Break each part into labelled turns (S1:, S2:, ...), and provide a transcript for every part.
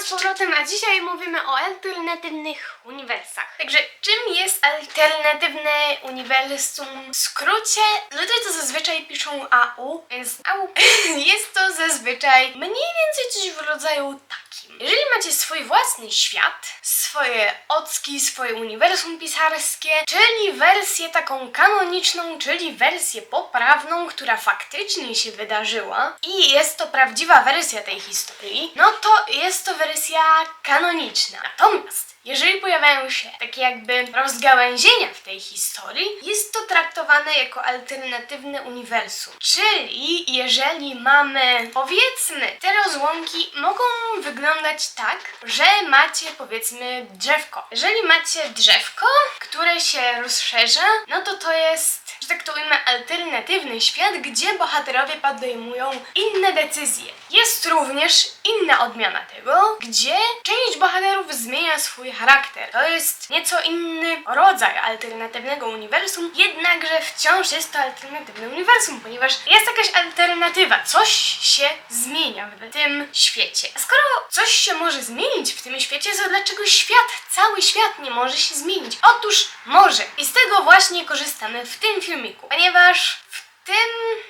S1: Z powrotem, a dzisiaj mówimy o alternatywnych uniwersach. Także czym jest alternatywne uniwersum? W skrócie, ludzie to zazwyczaj piszą AU, więc AU jest to zazwyczaj mniej więcej coś w rodzaju Jeżeli macie swój własny świat, swoje ocki, swoje uniwersum pisarskie, czyli wersję taką kanoniczną, czyli wersję poprawną, która faktycznie się wydarzyła i jest to prawdziwa wersja tej historii, no to jest to wersja kanoniczna. Natomiast jeżeli pojawiają się takie jakby rozgałęzienia w tej historii, jest to traktowane jako alternatywne uniwersum. Czyli jeżeli mamy, powiedzmy, te rozłąki mogą wyglądać tak, że macie powiedzmy drzewko. Jeżeli macie drzewko, które się rozszerza, no to to jest, ujmę, alternatywny świat, gdzie bohaterowie podejmują inne decyzje. Jest również inna odmiana tego, gdzie część bohaterów zmienia swój charakter. To jest nieco inny rodzaj alternatywnego uniwersum, jednakże wciąż jest to alternatywne uniwersum, ponieważ jest jakaś alternatywa, coś się zmienia w tym świecie. A skoro coś się może zmienić w tym świecie, to dlaczego świat, cały świat nie może się zmienić? Otóż może. I z tego właśnie korzystamy w tym filmiku, ponieważ w tym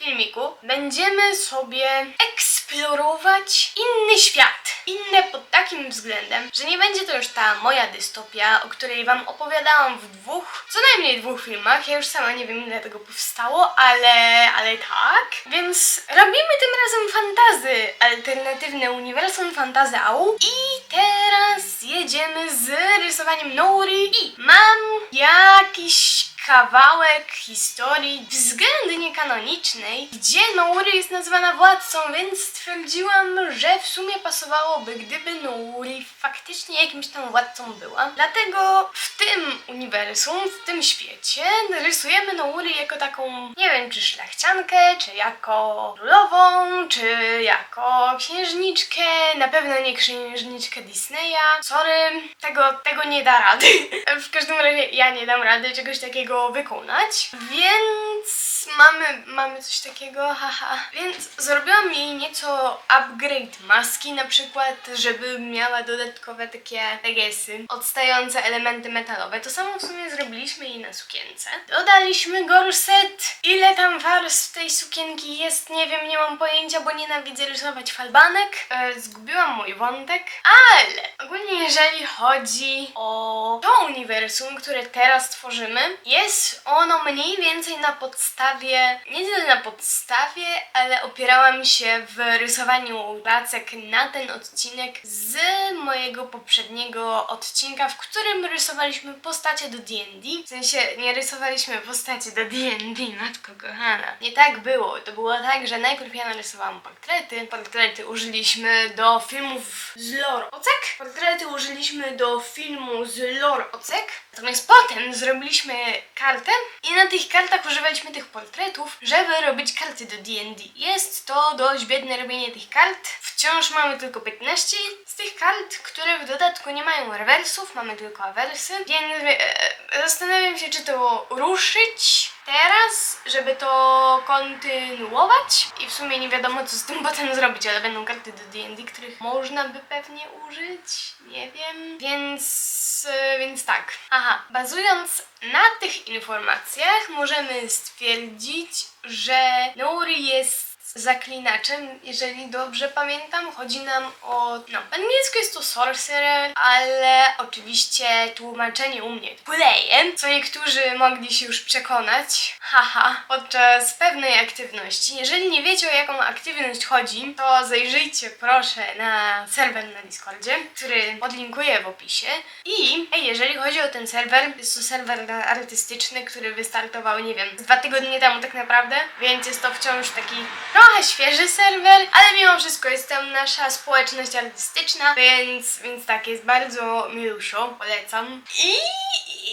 S1: filmiku będziemy sobie eksplorować inny świat. Inne pod takim względem, że nie będzie to już ta moja dystopia, o której wam opowiadałam w dwóch, co najmniej dwóch filmach. Ja już sama nie wiem ile tego powstało, ale, ale tak. Więc robimy tym razem fantazy, alternatywne uniwersum fantazy AU. I teraz jedziemy z rysowaniem Nouri i mam jakiś kawałek historii względnie kanonicznej, gdzie Nouri jest nazywana władcą, więc stwierdziłam, że w sumie pasowałoby, gdyby Nouri faktycznie jakimś tam władcą była. Dlatego w tym uniwersum, w tym świecie rysujemy Nouri jako taką, nie wiem, czy szlachciankę, czy jako królową, czy jako księżniczkę, na pewno nie księżniczkę Disneya. Sorry, tego, tego nie da rady. W każdym razie ja nie dam rady czegoś takiego wykonać, więc mamy, mamy coś takiego, haha. Więc zrobiłam jej nieco upgrade maski na przykład, żeby miała dodatkowe takie tegesy, odstające elementy metalowe. To samo w sumie zrobiliśmy jej na sukience. Dodaliśmy gorset. Ile tam warstw tej sukienki jest, nie wiem, nie mam pojęcia, bo nienawidzę rysować falbanek. E, zgubiłam mój wątek, ale ogólnie jeżeli chodzi o to uniwersum, które teraz tworzymy, jest ono mniej więcej na podstawie, nie tyle na podstawie, ale opierałam się w rysowaniu placek na ten odcinek z mojego poprzedniego odcinka, w którym rysowaliśmy postacie do D&D. W sensie nie rysowaliśmy postacie do D&D, matko kochana. Nie tak było. To było tak, że najpierw ja narysowałam portrety. Portrety użyliśmy do filmów z lore ocek. Portrety użyliśmy do filmu z lore ocek. Natomiast potem zrobiliśmy kartę i na tych kartach używaliśmy tych portretów, żeby robić karty do D&D. Jest to dość biedne robienie tych kart. Wciąż mamy tylko 15 z tych kart, które w dodatku nie mają rewersów, mamy tylko awersy, więc e, zastanawiam się, czy to ruszyć teraz, żeby to kontynuować. I w sumie nie wiadomo co z tym potem zrobić, ale będą karty do D&D, których można by pewnie użyć, nie wiem, więc, e, więc tak. Aha, bazując na tych informacjach możemy stwierdzić, że Nouri jest zaklinaczem, jeżeli dobrze pamiętam. Chodzi nam o. No, po angielsku jest to sorcerer, ale oczywiście tłumaczenie u mnie plejem, co niektórzy mogli się już przekonać, haha, podczas pewnej aktywności. Jeżeli nie wiecie o jaką aktywność chodzi, to zajrzyjcie proszę na serwer na Discordzie, który podlinkuję w opisie. I jeżeli chodzi o ten serwer, jest to serwer artystyczny, który wystartował, nie wiem, dwa tygodnie temu tak naprawdę, więc jest to wciąż taki trochę świeży serwer, ale mimo wszystko jest tam nasza społeczność artystyczna, więc, więc tak, jest bardzo milusio, polecam. I,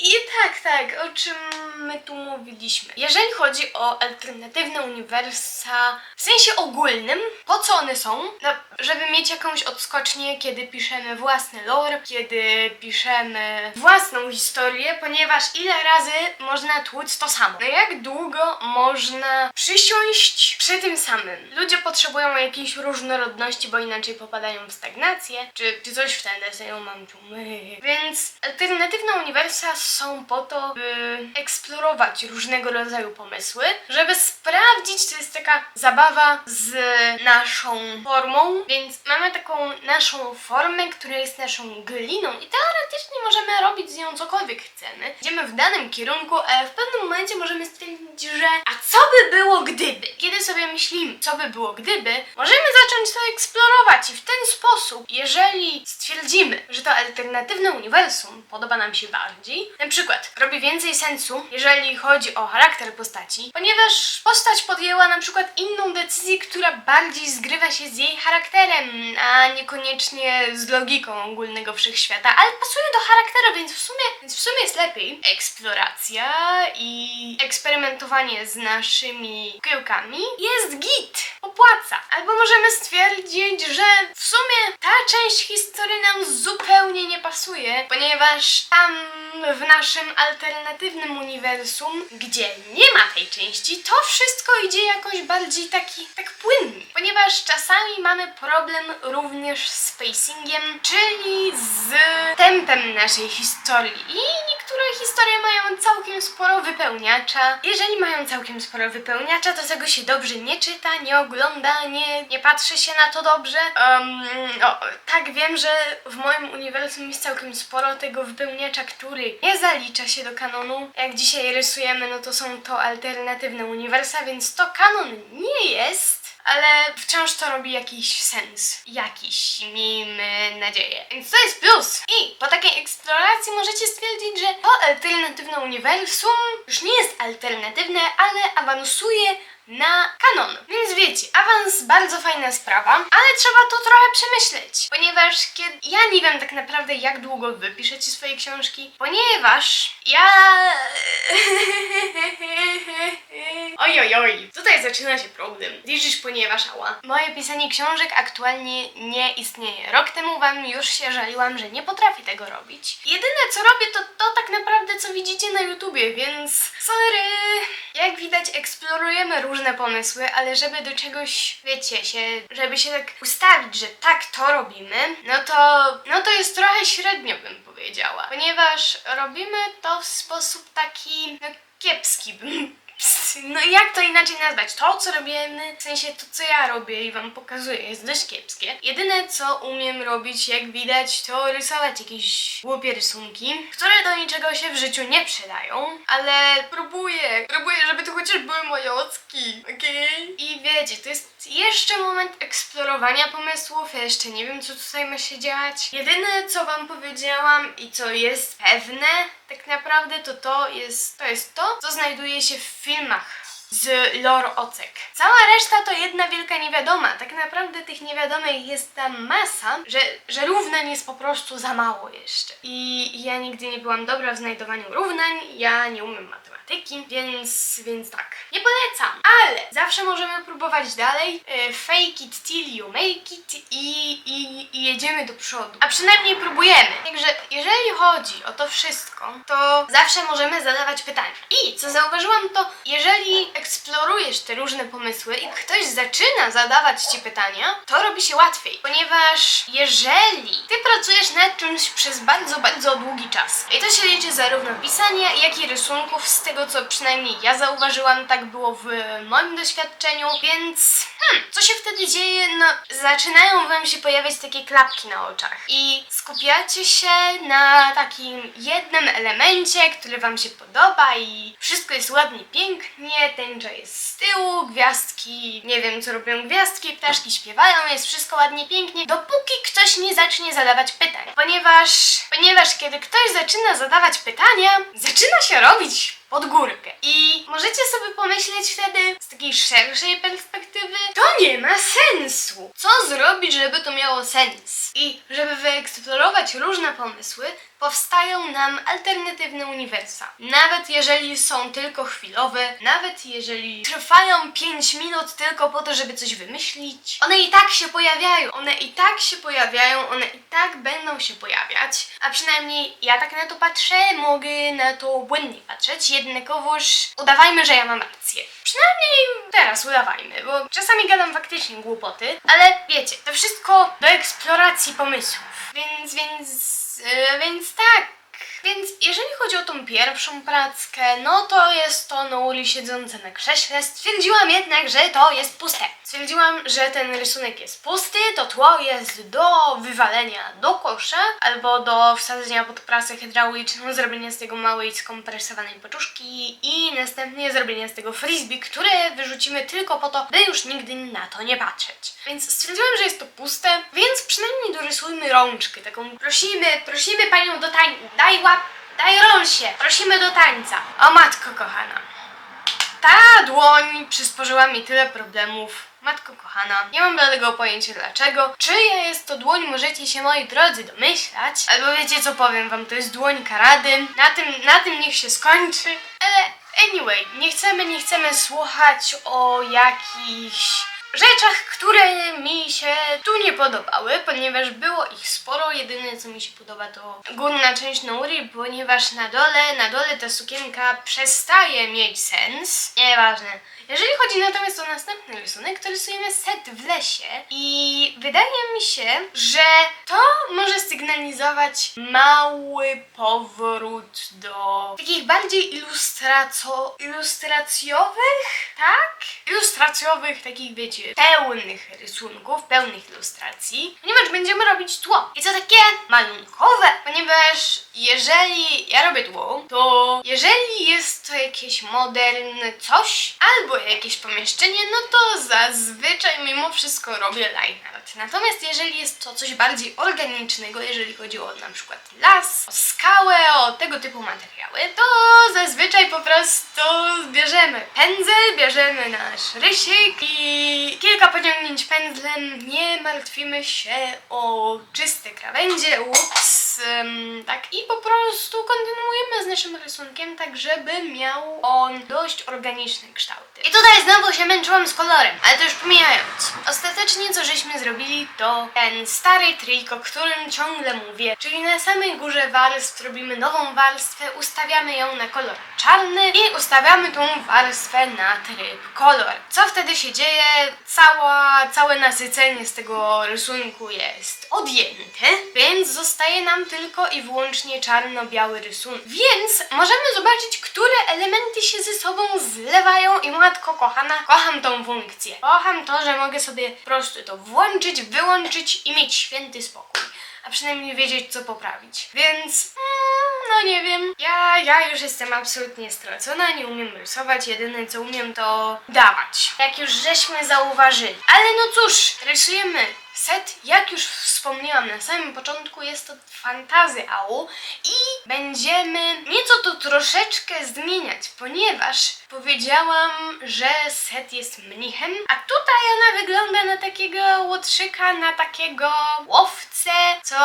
S1: I tak, tak, o czym my tu mówiliśmy? Jeżeli chodzi o alternatywne uniwersa w sensie ogólnym, po co one są? No, żeby mieć jakąś odskocznię, kiedy piszemy własny lore, kiedy piszemy własną historię, ponieważ ile razy można tłuc to samo? No jak długo można przysiąść przy tym samym? Ludzie potrzebują jakiejś różnorodności, bo inaczej popadają w stagnację, czy, czy coś w ten deseń mam tu my. Więc alternatywne uniwersa są po to, by eksplorować różnego rodzaju pomysły, żeby sprawdzić, to jest taka zabawa z naszą formą, więc mamy taką naszą formę, która jest naszą gliną i teoretycznie możemy robić z nią cokolwiek chcemy. Idziemy w danym kierunku, ale w pewnym momencie możemy stwierdzić, że a co by było gdyby? Kiedy sobie myślimy, co by było gdyby, możemy zacząć to eksplorować i w ten sposób, jeżeli stwierdzimy, że to alternatywne uniwersum podoba nam się bardziej, na przykład robi więcej sensu, jeżeli chodzi o charakter postaci, ponieważ postać podjęła na przykład inną decyzję, która bardziej zgrywa się z jej charakterem, a niekoniecznie z logiką ogólnego wszechświata, ale pasuje do charakteru, więc w sumie, więc w sumie jest lepiej. Eksploracja i eksperymentowanie z naszymi kiełkami jest git, opłaca. Albo możemy stwierdzić, że w sumie ta część historii nam zupełnie nie pasuje, ponieważ tam w naszym alternatywnym uniwersum, gdzie nie ma tej części, to wszystko idzie jakoś bardziej taki, tak płynnie. Ponieważ czasami mamy problem również z pacingiem, czyli z tempem naszej historii. I niektóre historie mają całkiem sporo wypełniacza. Jeżeli mają całkiem sporo wypełniacza, to tego się dobrze nie czyta, nie ogląda, nie, nie patrzy się na to dobrze. Um, tak, wiem, że w moim uniwersum jest całkiem sporo tego wypełniacza, który nie zalicza się do kanonu. Jak dzisiaj rysujemy, no to są to alternatywne uniwersa, więc to kanon nie jest. Ale wciąż to robi jakiś sens. Jakiś, miejmy nadzieję. Więc to jest plus. I po takiej eksploracji możecie stwierdzić, że to alternatywne uniwersum już nie jest alternatywne, ale awansuje na kanon. Więc wiecie, awans bardzo fajna sprawa, ale trzeba to trochę przemyśleć. Ponieważ kiedy... ja nie wiem tak naprawdę jak długo wy piszecie swoje książki, ponieważ ja... oj, oj, oj. Tutaj zaczyna się problem. Liczysz, ponieważ ała. Moje pisanie książek aktualnie nie istnieje. Rok temu wam już się żaliłam, że nie potrafię tego robić. Jedyne co robię to to tak naprawdę co widzicie na YouTubie, więc sorry. Jak widać eksplorujemy różne pomysły, ale żeby do czegoś, wiecie, się, żeby się tak ustawić, że tak to robimy, no to, no to jest trochę średnio bym powiedziała. Ponieważ robimy to w sposób taki, no kiepski bym no jak to inaczej nazwać? To, co robimy, w sensie to, co ja robię i wam pokazuję, jest dość kiepskie. Jedyne, co umiem robić, jak widać, to rysować jakieś głupie rysunki, które do niczego się w życiu nie przydają, ale próbuję, próbuję, żeby to chociaż były moje ocki, okej? I wiecie, to jest jeszcze moment eksplorowania pomysłów, ja jeszcze nie wiem, co tutaj ma się dziać. Jedyne, co wam powiedziałam i co jest pewne, tak naprawdę to to jest to, jest to co znajduje się w filmach z lore ocek. Cała reszta to jedna wielka niewiadoma. Tak naprawdę tych niewiadomych jest tam masa, że, że równań jest po prostu za mało jeszcze. I ja nigdy nie byłam dobra w znajdowaniu równań, ja nie umiem matematyki, więc, więc tak. Nie polecam, ale zawsze możemy próbować dalej. E, Fake it till you make it i, i, i jedziemy do przodu. A przynajmniej próbujemy. Także jeżeli chodzi o to wszystko, to zawsze możemy zadawać pytania. I co zauważyłam, to jeżeli eksplorujesz te różne pomysły i ktoś zaczyna zadawać ci pytania, to robi się łatwiej. Ponieważ jeżeli ty pracujesz nad czymś przez bardzo, bardzo długi czas, i to się liczy zarówno pisania, jak i rysunków, z tego co przynajmniej ja zauważyłam, tak było w moim doświadczeniu, więc hmm, co się wtedy dzieje? No, zaczynają wam się pojawiać takie klapki na oczach i skupiacie się na takim jednym elemencie, który wam się podoba i wszystko jest ładnie, pięknie, tęcza jest z tyłu, gwiazdki, nie wiem co robią gwiazdki, ptaszki śpiewają, jest wszystko ładnie, pięknie, dopóki ktoś nie zacznie zadawać pytań. Ponieważ, ponieważ kiedy ktoś zaczyna zadawać pytania, zaczyna się robić pod górkę. I możecie sobie pomyśleć wtedy z takiej szerszej perspektywy, to nie ma sensu. Co zrobić, żeby to miało sens? I żeby wyeksplorować różne pomysły, powstają nam alternatywne uniwersa. Nawet jeżeli są tylko chwilowe, nawet jeżeli trwają 5 minut tylko po to, żeby coś wymyślić, one i tak się pojawiają. One i tak się pojawiają, one i tak będą się pojawiać. A przynajmniej ja tak na to patrzę, mogę na to błędnie patrzeć, jednakowoż udawajmy, że ja mam rację. Przynajmniej teraz udawajmy, bo czasami gadam faktycznie głupoty, ale wiecie, to wszystko do eksploracji pomysłów. Więc, więc, e, więc tak. Więc jeżeli chodzi o tą pierwszą prackę, no to jest to Nouli siedzące na krześle. Stwierdziłam jednak, że to jest puste. Stwierdziłam, że ten rysunek jest pusty, to tło jest do wywalenia do kosza albo do wsadzenia pod prasę hydrauliczną, zrobienia z tego małej skompresowanej paczuszki i następnie zrobienia z tego frisbee, które wyrzucimy tylko po to, by już nigdy na to nie patrzeć. Więc stwierdziłam, że jest to puste, więc przynajmniej dorysujmy rączkę, taką prosimy, prosimy panią do tańca, daj łap, daj rąsie, prosimy do tańca. O matko kochana. Ta dłoń przysporzyła mi tyle problemów. Matko kochana, nie mam bladego pojęcia dlaczego. Czyja jest to dłoń, możecie się moi drodzy domyślać. Albo wiecie co powiem wam, to jest dłoń karady. Na tym, na tym niech się skończy. Ale anyway, nie chcemy, nie chcemy słuchać o jakichś rzeczach, które mi się tu nie podobały, ponieważ było ich sporo. Jedyne co mi się podoba to górna część Nouri, ponieważ na dole, na dole ta sukienka przestaje mieć sens. Nieważne. Jeżeli chodzi natomiast o następny rysunek, to rysujemy set w lesie i wydaje mi się, że to może sygnalizować mały powrót do takich bardziej ilustraco ilustracjowych, tak? Ilustracjowych, takich wiecie, pełnych rysunków, pełnych ilustracji, ponieważ będziemy robić tło. I co takie malunkowe, ponieważ jeżeli ja robię tło, to jeżeli jest to jakieś moderne coś, albo jakieś pomieszczenie, no to zazwyczaj mimo wszystko robię line art. Natomiast jeżeli jest to coś bardziej organicznego, jeżeli chodzi o na przykład las, o skałę, o tego typu materiały, to zazwyczaj po prostu bierzemy pędzel, bierzemy nasz rysik i kilka pociągnięć pędzlem, nie martwimy się o czyste krawędzie, ups, em, tak i po prostu kontynuujemy z naszym rysunkiem, tak żeby miał on dość organiczne kształty. I tutaj znowu się męczyłam z kolorem, ale to już pomijając. Ostatecznie co żeśmy zrobili to ten stary trik, o którym ciągle mówię, czyli na samej górze warstw robimy nową warstwę, ustawiamy ją na kolor czarny i ustawiamy tą warstwę na tryb kolor. Co wtedy się dzieje? Cała, całe nasycenie z tego rysunku jest odjęte, więc zostaje nam tylko i wyłącznie czarno-biały rysunek. Więc możemy zobaczyć, które elementy się ze sobą zlewają i matko kochana, kocham tą funkcję. Kocham to, że mogę sobie po prostu to włączyć, wyłączyć i mieć święty spokój. A przynajmniej wiedzieć, co poprawić. Więc, mm, no nie wiem. Ja, ja już jestem absolutnie stracona, nie umiem rysować. Jedyne, co umiem, to dawać. Jak już żeśmy zauważyli. Ale no cóż, rysujemy set. Jak już wspomniałam na samym początku, jest to fantazy AU i będziemy nieco to troszeczkę zmieniać, ponieważ powiedziałam, że set jest mnichem, a tutaj ona wygląda na takiego łotrzyka, na takiego łowcę, co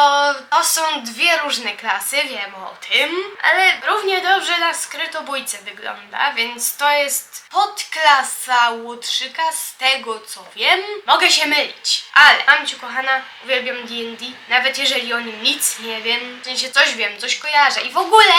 S1: to są dwie różne klasy, wiem o tym, ale równie dobrze na skrytobójcę wygląda, więc to jest podklasa łotrzyka z tego co wiem. Mogę się mylić, ale mamciu kochana, uwielbiam D&D, nawet jeżeli o nim nic nie wiem, w sensie coś wiem, coś kojarzę i w ogóle...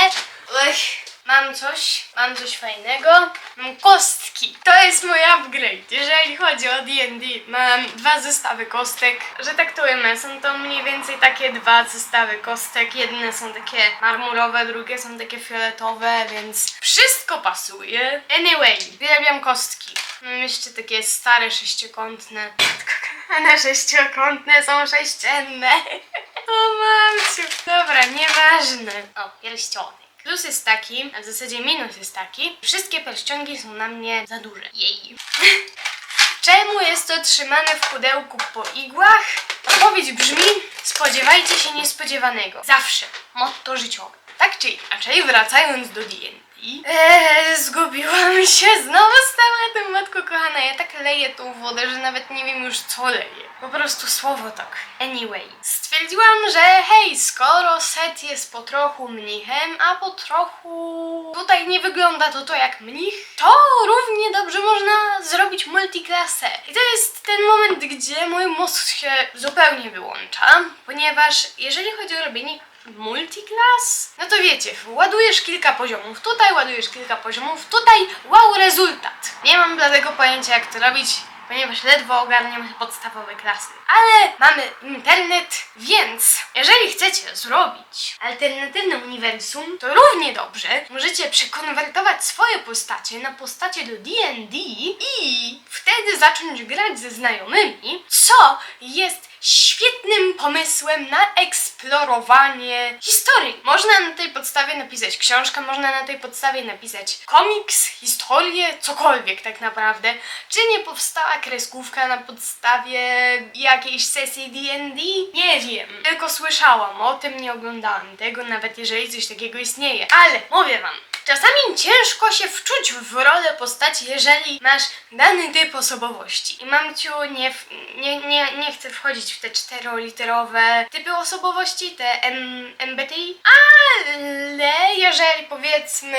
S1: Ech, Mam coś, mam coś fajnego. Mam kostki. To jest mój upgrade. Jeżeli chodzi o D&D, mam dwa zestawy kostek. Że tak to ujmę, są to mniej więcej takie dwa zestawy kostek. Jedne są takie marmurowe, drugie są takie fioletowe, więc wszystko pasuje. Anyway, uwielbiam kostki. Mam jeszcze takie stare sześciokątne. One sześciokątne są sześcienne. O mamciu. Dobra, nieważne. O, pierścionek. Plus jest taki, a w zasadzie minus jest taki, wszystkie pierścionki są na mnie za duże. Jej. Czemu jest to trzymane w pudełku po igłach? Odpowiedź brzmi: spodziewajcie się niespodziewanego. Zawsze. Motto życiowe. Tak czy inaczej, wracając do D&D. Eee, zgubiłam się znowu z tematem, matko kochana. Ja tak leję tą wodę, że nawet nie wiem już co leję. Po prostu słowo tak. Anyway, stwierdziłam, że hej, skoro set jest po trochu mnichem, a po trochu tutaj nie wygląda to to jak mnich, to równie dobrze można zrobić multiklasę. I to jest ten moment, gdzie mój mózg się zupełnie wyłącza, ponieważ jeżeli chodzi o robienie multiklas, no to wiecie, ładujesz kilka poziomów tutaj, ładujesz kilka poziomów tutaj, wow, rezultat. Nie mam dlatego pojęcia jak to robić, ponieważ ledwo ogarniam podstawowe klasy. Ale mamy internet, więc jeżeli chcecie zrobić alternatywne uniwersum, to równie dobrze możecie przekonwertować swoje postacie na postacie do D&D i wtedy zacząć grać ze znajomymi, co jest świetnym pomysłem na eksplorowanie historii. Można na tej podstawie napisać książkę, można na tej podstawie napisać komiks, historię, cokolwiek tak naprawdę. Czy nie powstała kreskówka na podstawie jakiejś sesji D&D? Nie wiem. Tylko słyszałam o tym, nie oglądałam tego, nawet jeżeli coś takiego istnieje. Ale mówię wam, Czasami ciężko się wczuć w rolę postaci, jeżeli masz dany typ osobowości. I mamciu, nie, w- nie, nie, nie chcę wchodzić w te czteroliterowe typy osobowości, te M, MBTI, ale jeżeli powiedzmy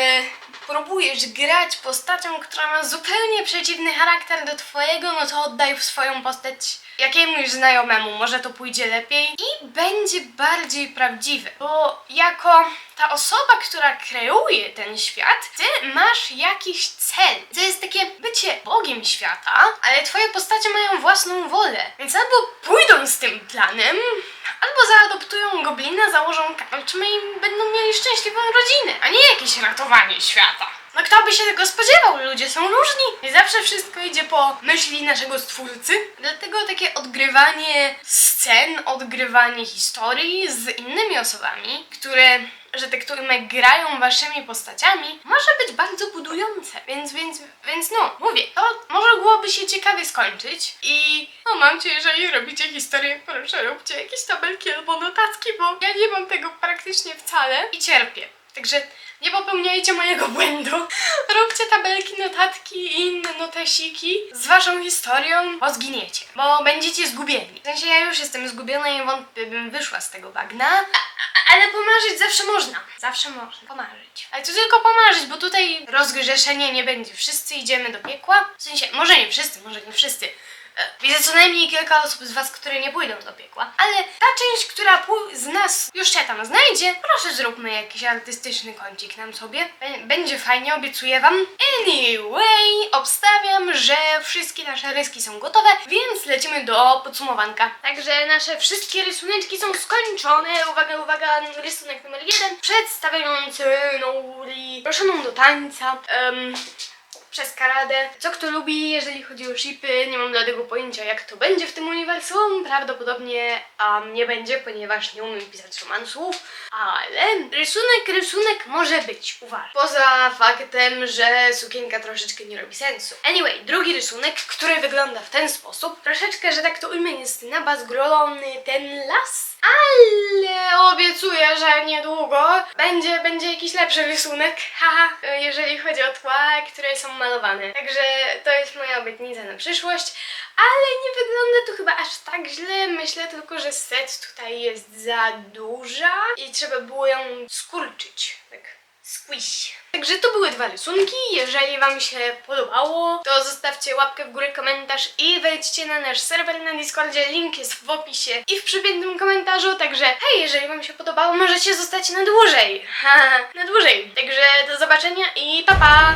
S1: próbujesz grać postacią, która ma zupełnie przeciwny charakter do twojego, no to oddaj swoją postać jakiemuś znajomemu, może to pójdzie lepiej i będzie bardziej prawdziwe, bo jako ta osoba, która kreuje ten świat, ty masz jakiś cel. To jest takie bycie bogiem świata, ale twoje postacie mają własną wolę, więc albo pójdą z tym planem, albo zaadoptują goblina, założą karczmę i będą mieli szczęśliwą rodzinę, a nie jakieś ratowanie świata. No kto by się tego spodziewał? Ludzie są różni. Nie zawsze wszystko idzie po myśli naszego stwórcy. Dlatego takie odgrywanie scen, odgrywanie historii z innymi osobami, które, że to ujmę, grają waszymi postaciami, może być bardzo budujące. Więc, więc, więc no, mówię, to może byłoby się ciekawie skończyć. I no mam cię, jeżeli robicie historię, proszę róbcie jakieś tabelki albo notatki, bo ja nie mam tego praktycznie wcale i cierpię. Także nie popełniajcie mojego błędu. Róbcie tabelki, notatki i inne notesiki z waszą historią, bo zginiecie, bo będziecie zgubieni. W sensie ja już jestem zgubiona i wątpię, bym wyszła z tego bagna. Ale pomarzyć zawsze można. Zawsze można pomarzyć. Ale to tylko pomarzyć, bo tutaj rozgrzeszenie nie będzie. Wszyscy idziemy do piekła. W sensie, może nie wszyscy, może nie wszyscy. Widzę co najmniej kilka osób z Was, które nie pójdą do piekła, ale ta część, która z nas już się tam znajdzie, proszę zróbmy jakiś artystyczny kącik nam sobie. Bę- Będzie fajnie, obiecuję Wam. Anyway, obstawiam, że wszystkie nasze ryski są gotowe, więc lecimy do podsumowanka. Także nasze wszystkie rysuneczki są skończone. Uwaga, uwaga, rysunek numer jeden, przedstawiający Nori, proszoną do tańca. Em, przez karadę. Co kto lubi, jeżeli chodzi o shipy, nie mam dlatego pojęcia jak to będzie w tym uniwersum. Prawdopodobnie um, nie będzie, ponieważ nie umiem pisać romansów, ale rysunek, rysunek może być, uważam. Poza faktem, że sukienka troszeczkę nie robi sensu. Anyway, drugi rysunek, który wygląda w ten sposób, troszeczkę, że tak to ujmę, jest nabazgrolony ten las, ale obiecuję, że niedługo będzie, będzie jakiś lepszy rysunek, haha, jeżeli chodzi o tła, które są malowane. Także to jest moja obietnica na przyszłość, ale nie wygląda to chyba aż tak źle. Myślę tylko, że set tutaj jest za duża i trzeba było ją skurczyć, tak squish. Także to były dwa rysunki. Jeżeli Wam się podobało, to zostawcie łapkę w górę, komentarz i wejdźcie na nasz serwer na Discordzie. Link jest w opisie i w przypiętym komentarzu. Także hej, jeżeli Wam się podobało, możecie zostać na dłużej. Na dłużej. Także do zobaczenia i pa pa!